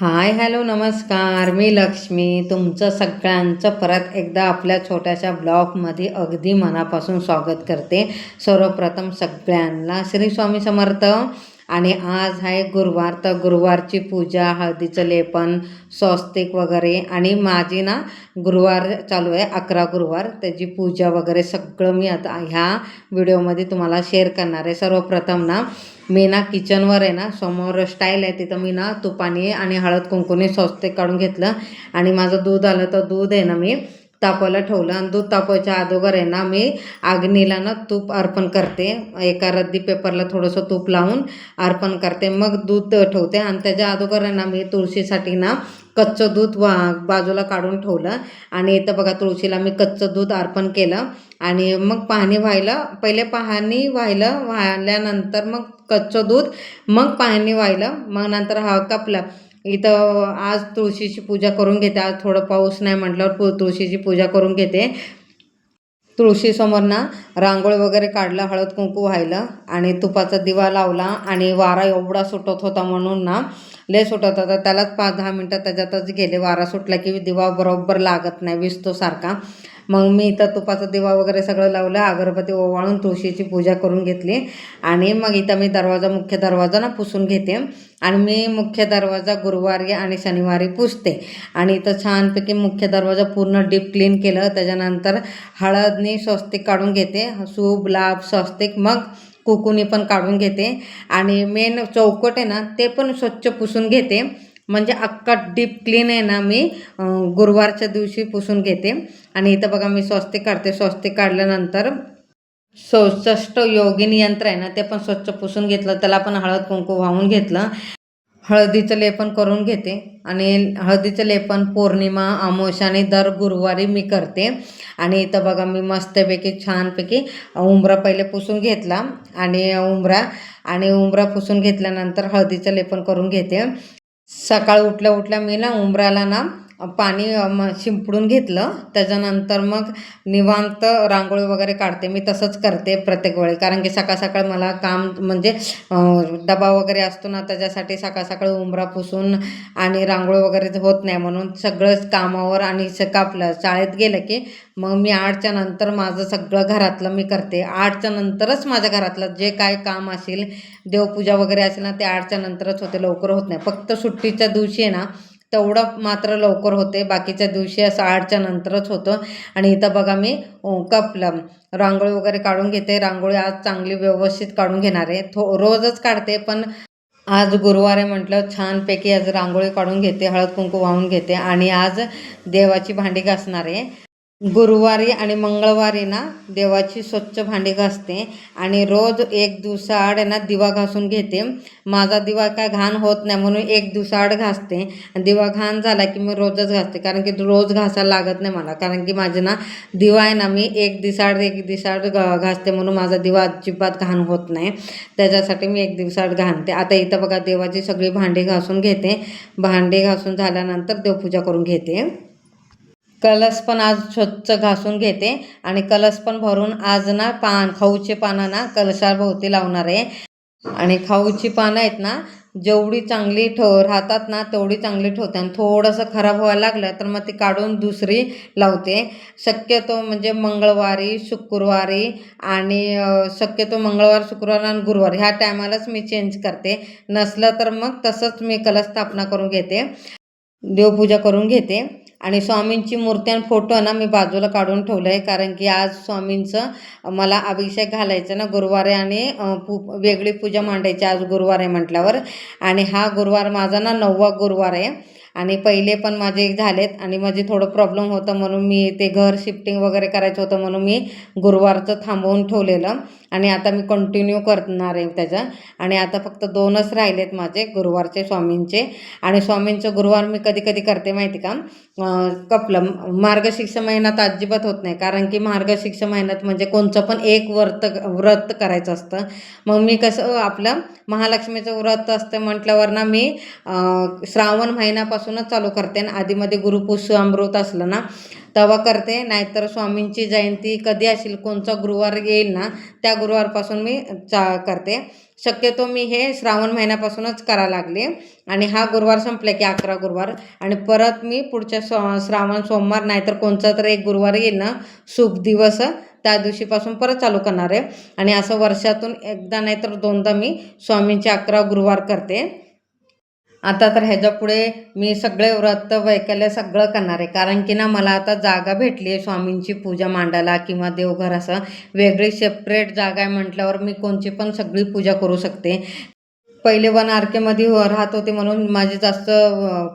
Hi hello नमस्कार. मी लक्ष्मी. तुमचं सगळ्यांचं परत एकदा आपल्या छोट्याशा ब्लॉगमध्ये अगदी मनापासून स्वागत करते. सर्वप्रथम सगळ्यांना श्री स्वामी समर्थ. आणि आज आहे गुरुवार तर गुरुवारची पूजा हळदीचं लेपन स्वस्तिक वगैरे आणि माझी ना गुरुवार चालू आहे अकरा गुरुवार. त्याची पूजा वगैरे सगळं मी आता ह्या व्हिडिओमध्ये तुम्हाला शेअर करणार आहे. सर्वप्रथम ना मी ना किचनवर आहे ना समोर स्टाईल आहे तिथं मी ना तुपाने आणि हळद कुंकुने स्वस्तिक काढून घेतलं. आणि माझं दूध आलं तर दूध आहे ना मी तापायला ठेवलं आणि दूध तापवायच्या अगोदर आहे ना मी अग्नीला ना तूप अर्पण करते. एका रद्दी पेपरला थोडंसं तूप लावून अर्पण करते. मग दूध ठेवते आणि त्याच्या अगोदर आहे ना मी तुळशीसाठी ना कच्चं दूध वा बाजूला काढून ठेवलं. आणि इथं बघा तुळशीला मी कच्चं दूध अर्पण केलं. आणि मग पाहणी व्हायला पहिले पाहणी व्हायलं व्हायल्यानंतर मग कच्चं दूध मग पाहणी व्हायलं मग नंतर हा कपला. इथं आज तुळशीची पूजा करून घेते. आज थोडं पाऊस नाही म्हटल्यावर पु तुळशीची पूजा करून घेते. तुळशीसमोर ना रांगोळी वगैरे काढलं हळद कुंकू व्हायलं आणि तुपाचा दिवा लावला आणि वारा एवढा सुटत होता म्हणून ना लय सुटत होता त्यालाच पाच दहा मिनटं त्याच्यातच गेले. वारा सुटला की दिवा बरोबर लागत नाही विसतो सारखा. मग मी इथं तुपाचा दिवा वगैरे सगळं लावलं. अगरबत्ती ओवाळून तुळशीची पूजा करून घेतली. आणि मग इथं मी दरवाजा मुख्य दरवाजा ना पुसून घेते. आणि मी मुख्य दरवाजा गुरुवारी आणि शनिवारी पुसते. आणि इथं छानपैकी मुख्य दरवाजा पूर्ण डीप क्लीन केलं. त्याच्यानंतर हळदनी स्वस्तिक काढून घेते. सूप लाभ स्वस्तिक. मग कुकुनी पण काढून घेते. आणि मेन चौकट आहे ना ते पण स्वच्छ पुसून घेते. म्हणजे अख्खा डीप क्लीन आहे ना मी गुरुवारच्या दिवशी पुसून घेते. आणि इथं बघा मी स्वस्तिक काढते. स्वस्तिक काढल्यानंतर सौसष्ट योगिनी यंत्र आहे ना ते पण स्वच्छ पुसून घेतलं. त्याला पण हळद कुंकू वाहून घेतलं. हळदीचं लेपन करून घेते आणि हळदीचं लेपन पौर्णिमा अमावस्या आणि दर गुरुवारी मी करते. आणि इथं बघा मी मस्तपैकी छानपैकी उंबरा पहिले पुसून घेतला आणि उंबरा आणि उंबरा पुसून घेतल्यानंतर हळदीचं लेपन करून घेते. सकाळ उठल्या उठल्या मी ना उंबराला ना पाणी म शिंपडून घेतलं. त्याच्यानंतर मग निवांत रांगोळी वगैरे काढते. मी तसंच करते प्रत्येक वेळी. कारण की सकाळ सकाळ मला काम म्हणजे डबा वगैरे असतो ना त्याच्यासाठी सकाळ सकाळी उंबरा पुसून आणि रांगोळी वगैरे होत नाही म्हणून सगळंच कामावर आणि कापलं शाळेत गेलं की मग मी आठच्या नंतर माझं सगळं घरातलं मी करते. आठच्या नंतरच माझ्या घरातलं जे काय काम असेल देवपूजा वगैरे असेल ना ते आठच्या नंतरच होते. लवकर होत नाही. फक्त सुट्टीच्या दिवशी आहे ना तेवढं मात्र लवकर होते. बाकीच्या दिवशी असं आठच्या नंतरच होतं. आणि इथं बघा मी कपलं. रांगोळी वगैरे काढून घेते. रांगोळी आज चांगली व्यवस्थित काढून घेणार आहे. थो रोजच काढते पण आज गुरुवार आहे म्हटलं छानपैकी आज रांगोळी काढून घेते हळद कुंकू वाहून घेते. आणि आज देवाची भांडी घासणार आहे. गुरुवारी आणि मंगळवारी ना देवाची स्वच्छ भांडी घासते आणि रोज एक दिवसाआड ना दिवा घासून घेते. माझा दिवा काय घाण होत नाही म्हणून एक दिवसाआड घासते. आणि दिवा घाण झाला की मी रोजच घासते. कारण की रोज घासायला लागत नाही मला. कारण की माझे ना दिवा आहे ना मी एक दिवसाआड एक दिवसाआड घासते म्हणून माझा दिवा अजिबात घाण होत नाही. त्याच्यासाठी मी एक दिवसाआड घाणते. आता इथं बघा देवाची सगळी भांडी घासून घेते. भांडी घासून झाल्यानंतर देवपूजा करून घेते. कलस पण आज स्वच्छ घासून घेते आणि कलस पण भरून आज ना पान खाऊचे पानं ना कलशाभोवती लावणार आहे. आणि खाऊची पानं आहेत ना जेवढी चांगली ठेव राहतात ना तेवढी चांगली ठेवते आणि थोडंसं खराब व्हायला लागलं तर मग ती काढून दुसरी लावते. शक्यतो म्हणजे मंगळवारी शुक्रवारी आणि शक्यतो मंगळवार शुक्रवार आणि गुरुवार ह्या टायमालाच मी चेंज करते. नसलं तर मग तसंच मी कलश स्थापना करून घेते. देवपूजा करून घेते. आणि स्वामींची मूर्ती आणि फोटो ना मी बाजूला काढून ठेवलं आहे कारण की आज स्वामींचं मला अभिषेक घालायचं ना गुरुवारी आणि पू वेगळी पूजा मांडायची आज गुरुवार आहे म्हटल्यावर. आणि हा गुरुवार माझा ना नववा गुरुवार आहे. आणि पहिले पण माझे झालेत आणि माझे थोडं प्रॉब्लेम होतं म्हणून मी ते घर शिफ्टिंग वगैरे करायचं होतं म्हणून मी गुरुवारचं थांबवून ठेवलेलं. आणि आता मी कंटिन्यू करणार आहे त्याचं. आणि आता फक्त दोनच राहिलेत माझे गुरुवारचे स्वामींचे. आणि स्वामींचं गुरुवार मी कधी कधी करते माहिती का? कपलं. मार्गशीर्ष महिन्यात अजिबात होत नाही. कारण की मार्गशीर्ष महिन्यात म्हणजे कोणचं पण एक व्रत व्रत करायचं असतं. मग मी कसं आपलं महालक्ष्मीचं व्रत असतं म्हटल्यावर ना मी श्रावण तेव्हापासूनच चालू करते. आणि आधीमध्ये गुरुपुष्य अमृत असलं ना तेव्हा करते. नाहीतर स्वामींची जयंती कधी असेल कोणचा गुरुवार येईल ना त्या गुरुवारपासून मी चा करते. शक्यतो मी हे श्रावण महिन्यापासूनच करायला लागले. आणि हा गुरुवार संपला की अकरा गुरुवार. आणि परत मी पुढच्या सो श्रावण सोमवार नाहीतर कोणता तर एक गुरुवार येईल ना शुभ दिवस त्या दिवशीपासून परत चालू करणार आहे. आणि असं वर्षातून एकदा नाहीतर दोनदा मी स्वामींचे अकरा गुरुवार करते. आता तर ह्याच्या पुढे मी सगळे व्रत वैकल्य सगळं करणार आहे. कारण की ना मला आता जागा भेटली आहे स्वामींची पूजा मांडायला किंवा देवघर असं. वेगळी सेपरेट जागा आहे म्हटल्यावर मी कोणची पण सगळी पूजा करू शकते. पहिले वन आर केमध्ये हो राहत होते म्हणून माझी जास्त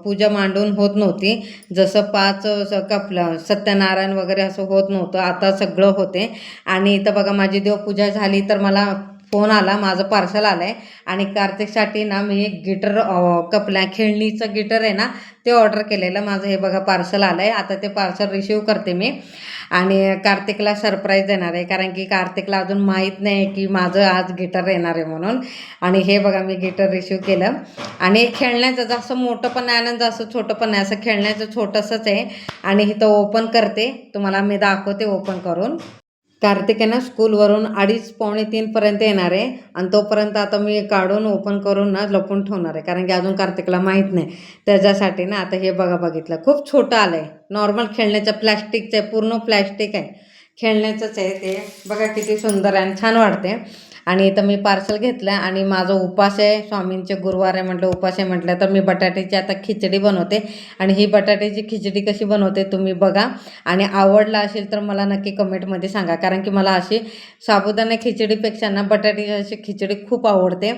पूजा मांडून होत नव्हती. जसं पाच कपलं सत्यनारायण वगैरे असं होत नव्हतं. आता सगळं होते. आणि इथं बघा माझी देवपूजा झाली तर मला फोन आला माझं पार्सल आलं आहे आणि कार्तिकसाठी ना मी एक गिटर कपल्या खेळणीचं गिटर आहे ना ते ऑर्डर केलेलं. माझं हे बघा पार्सल आलं आहे आता ते पार्सल रिसीव करते मी. आणि कार्तिकला सरप्राईज देणार आहे. कारण की कार्तिकला अजून माहीत नाही की माझं आज गिटार येणार आहे म्हणून. आणि हे बघा मी गिटर रिसीव केलं. आणि खेळण्याचं जास्त मोठं पण आहे आणि जास्त छोटं पण आहे असं खेळण्याचं छोटंसंच आहे. आणि इथं ओपन करते. तुम्हाला मी दाखवते ओपन करून. कार्तिक आहे ना स्कूलवरून अडीच पावणे तीनपर्यंत येणार आहे आणि तोपर्यंत आता मी काढून ओपन करून ना लपून ठेवणार आहे. कारण की अजून कार्तिकला माहीत नाही. त्याच्यासाठी ना आता हे बघा बघितलं. खूप छोटं आलं आहे नॉर्मल खेळण्याचं प्लॅस्टिकचं आहे. पूर्ण प्लॅस्टिक आहे. खेळण्याचंच आहे ते. बघा किती सुंदर आहे आणि छान वाटते आणि इथं मी पार्सल घेतलं आणि माझा उपास आहे. स्वामींचे गुरुवार आहे म्हटलं उपास आहे म्हटलं तर मी बटाट्याची आता खिचडी बनवते. आणि ही बटाट्याची खिचडी कशी बनवते तुम्ही बघा. आणि आवडला असेल तर मला नक्की कमेंटमध्ये सांगा. कारण की मला अशी साबुदाणा खिचडीपेक्षा ना बटाट्याची अशी खिचडी खूप आवडते.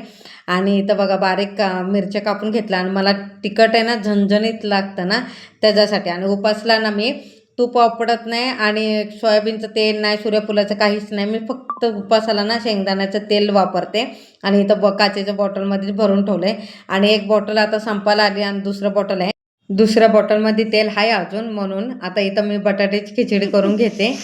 आणि इथं बघा बारीक का मिरच्या कापून घेतल्या. आणि मला तिखट आहे ना झणझणीत लागतं ना त्याच्यासाठी. आणि उपासला ना मी तूप वापरत नाही आणि सोयाबीनचं तेल नाही सूर्यफुलाचं काहीच नाही. मी फक्त उपासाला ना शेंगदाण्याचं तेल वापरते आणि इथं ब काचेच्या बॉटलमध्ये भरून ठेवलं आहे आणि एक बॉटल आता संपायला आली आणि दुसरं बॉटल आहे. दुसऱ्या बॉटलमध्ये तेल आहे अजून म्हणून आता इथं मी बटाट्याची खिचडी करून घेते.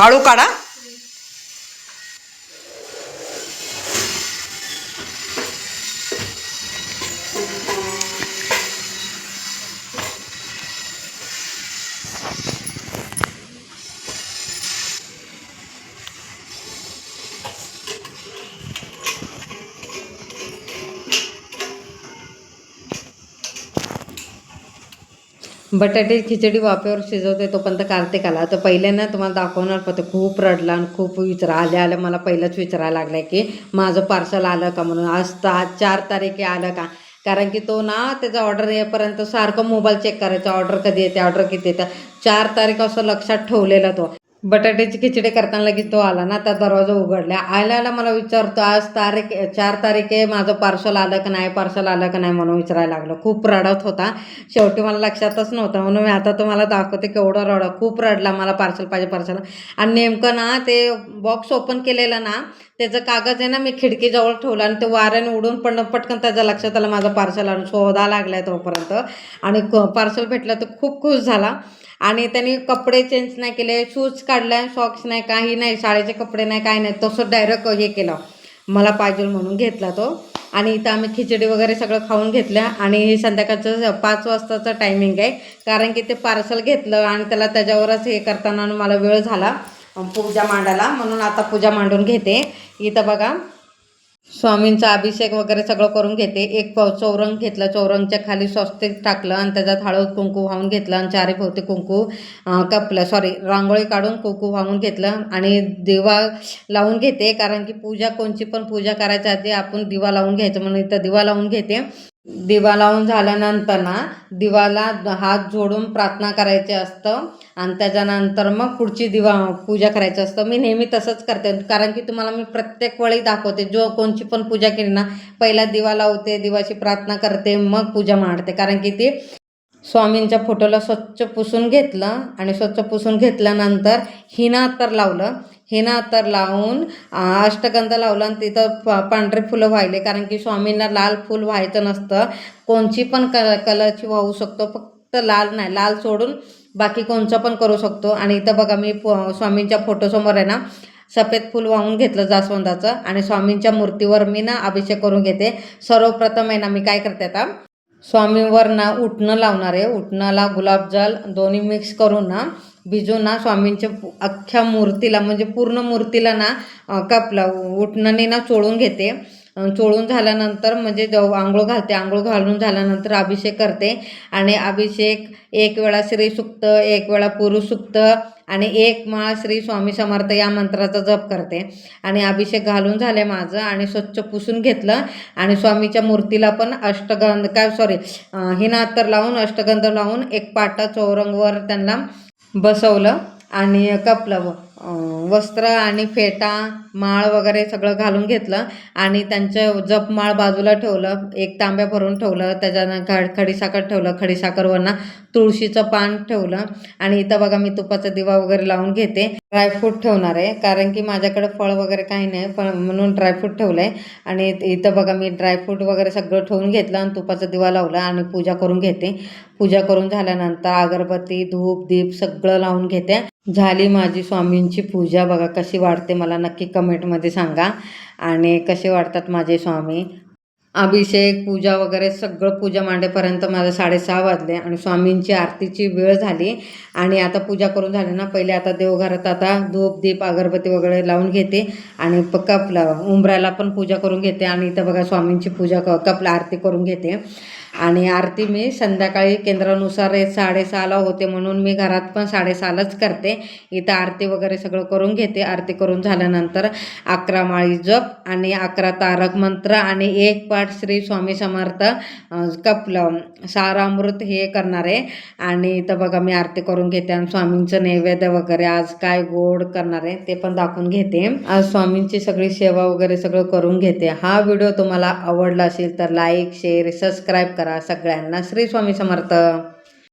हळू काढा बटाटे खिचडी वाफेवर शिजवते तोपर्यंत कार्तिक आला तर पहिले ना तुम्हाला दाखवणार पडतं खूप रडला आणि खूप विचारा आल्या आल्या मला पहिलंच विचारायला लागलं की माझं पार्सल आलं का म्हणून? आज चार तारीखे आलं का? कारण की तो ना त्याचा ऑर्डर येईपर्यंत सारखं मोबाईल चेक करायचा. ऑर्डर कधी येते ऑर्डर किती येतं? चार तारीख असं लक्षात ठेवलेला तो. बटाट्याची खिचडी करताना लगेच तो आला ना त्या दरवाजा उघडला आयला आला मला विचारतो आज तारीख चार तारीख आहे माझं पार्सल आलं का नाही पार्सल आलं का नाही? म्हणून विचारायला लागलं. खूप रडत होता. शेवटी मला लक्षातच नव्हतं. म्हणून मी आता तुम्हाला दाखवते केवढं रड खूप रडला मला पार्सल पाहिजे पार्सल. आणि नेमकं ना ते बॉक्स ओपन केलेलं ना त्याचं कागद आहे ना मी खिडकीजवळ ठेवलं आणि ते वाऱ्याने उडून पण पटकन त्याच्या लक्षात आलं माझं पार्सल आणून. शोधा आहे तोपर्यंत. आणि पार्सल भेटलं तर खूप खुश झाला. आणि त्यांनी कपडे चेंज नाही केले शूज काढले सॉक्स नाही काही नाही शाळेचे कपडे नाही काही नाही तसं डायरेक्ट हे केलं. मला पाहिजे म्हणून घेतला तो. आणि इथं आम्ही खिचडी वगैरे सगळं खाऊन घेतलं आणि हे संध्याकाळचं पाच वाजताचं टायमिंग आहे. कारण की ते पार्सल घेतलं आणि त्याला त्याच्यावरच हे करताना मला वेळ झाला. पूजा मांडायला. म्हणून आता पूजा मांडून घेते. इथं बघा स्वामींचा अभिषेक वगैरे सगळं करून घेते. एक पाव चौरंग घेतलं. चौरंगच्या खाली स्वस्तिक टाकलं आणि त्याच्यात हळद कुंकू वाहून घेतलं आणि चारी भोवती कुंकू कपलं. सॉरी रांगोळी काढून कुंकू वाहून घेतलं आणि दिवा लावून घेते. कारण की पूजा कोणची पण पूजा करायच्या आधी आपण दिवा लावून घ्यायचं. म्हणून इथं दिवा लावून घेते. दिवा लावून झाल्यानंतर ना दिवाला हात जोडून प्रार्थना करायची असतं आणि त्याच्यानंतर मग पुढची दिवा पूजा करायचं असतं. मी नेहमी तसंच करते कारण की तुम्हाला मी प्रत्येक वेळी दाखवते. जो कोणची पण पूजा केली ना पहिला दिवा लावते दिवाची प्रार्थना करते मग पूजा मांडते. कारण की ती स्वामींच्या फोटोला स्वच्छ पुसून घेतलं आणि स्वच्छ पुसून घेतल्यानंतर हिना तर लावलं हे ना तर लावून अष्टगंध लावला आणि तिथं प पांढरे फुलं व्हायले. कारण की स्वामींना लाल फुल व्हायचं नसतं. कोणची पण क कलरची वाहू शकतो. फक्त लाल नाही लाल सोडून बाकी कोणचं पण करू शकतो. आणि इथं बघा मी स्वामींच्या फोटोसमोर आहे ना सफेद फूल वाहून घेतलं जास्वंदाचं. आणि स्वामींच्या मूर्तीवर मी ना अभिषेक करून घेते. सर्वप्रथम आहे ना मी काय करते आता स्वामींवर ना उठणं लावणार आहे. उठणाला गुलाबजल दोन्ही मिक्स करून ना भिजून ना स्वामींच्या अख्ख्या मूर्तीला म्हणजे पूर्ण मूर्तीला ना कापला. उठणाने ना चोळून घेते. चोळून झाल्यानंतर म्हणजे जेव्हा आंघोळ घालते. आंघोळ घालून झाल्यानंतर अभिषेक करते. आणि अभिषेक एक वेळा श्री सुक्त एक वेळा पुरुष सुक्त आणि एक माळ श्री स्वामी समर्थ या मंत्राचा जप करते. आणि अभिषेक घालून झाले माझं आणि स्वच्छ पुसून घेतलं. आणि स्वामीच्या मूर्तीला पण अष्टगंध काय सॉरी हिना अत्तर लावून अष्टगंध लावून एक पाटा चौरंगवर त्यांना बसवलं आणि कपलं वस्त्र आणि फेटा माळ वगैरे सगळं घालून घेतलं आणि त्यांचं जपमाळ बाजूला ठेवलं एक तांब्या भरून ठेवलं त्याच्यानं खडीसाखर ठेवलं खडीसाखरवरनं तुळशीचं पान ठेवलं आणि इथं बघा मी तुपाचा दिवा वगैरे लावून घेते. ड्रायफ्रूट ठेवणार आहे कारण की माझ्याकडे फळ वगैरे काही नाही पण म्हणून ड्रायफ्रूट ठेवलं आहे आणि इथं बघा मी ड्रायफ्रूट वगैरे सगळं ठेवून घेतलं आणि तुपाचा दिवा लावला आणि पूजा करून घेते. पूजा करून झाल्यानंतर अगरबत्ती धूप दीप सगळं लावून घेते. झाली माझी स्वामींची पूजा. बघा कशी वाढते मला नक्की कमेंटमध्ये सांगा. आणि कसे वाढतात माझे स्वामी. अभिषेक पूजा वगैरे सगळं पूजा मांडेपर्यंत माझं साडेसहा वाजले आणि स्वामींची आरतीची वेळ झाली. आणि आता पूजा करून झाली ना पहिले आता देवघरात आता धूप दीप अगरबत्ती वगैरे लावून घेते. आणि प कपला उंबराला पण पूजा करून घेते. आणि इथं बघा स्वामींची पूजा क कपला आरती करून घेते. आणि आरती मी संध्याकाळी केंद्रानुसार हे साडेसहाला होते म्हणून मी घरात पण साडेसहालाच करते. इथं आरती वगैरे सगळं करून घेते. आरती करून झाल्यानंतर अकरा माळी जप आणि अकरा तारक मंत्र आणि एक पाठ श्री स्वामी समर्थ कपलं सारामृत हे करणार आहे. आणि इथं बघा मी आरती करून घेते आणि स्वामींचं नैवेद्य वगैरे आज काय गोड करणार आहे ते पण दाखवून घेते. आज स्वामींची सगळी सेवा वगैरे सगळं करून घेते. हा व्हिडिओ तुम्हाला आवडला असेल तर लाईक शेअर सबस्क्राईब करा. सगळ्यांना श्री स्वामी समर्थ.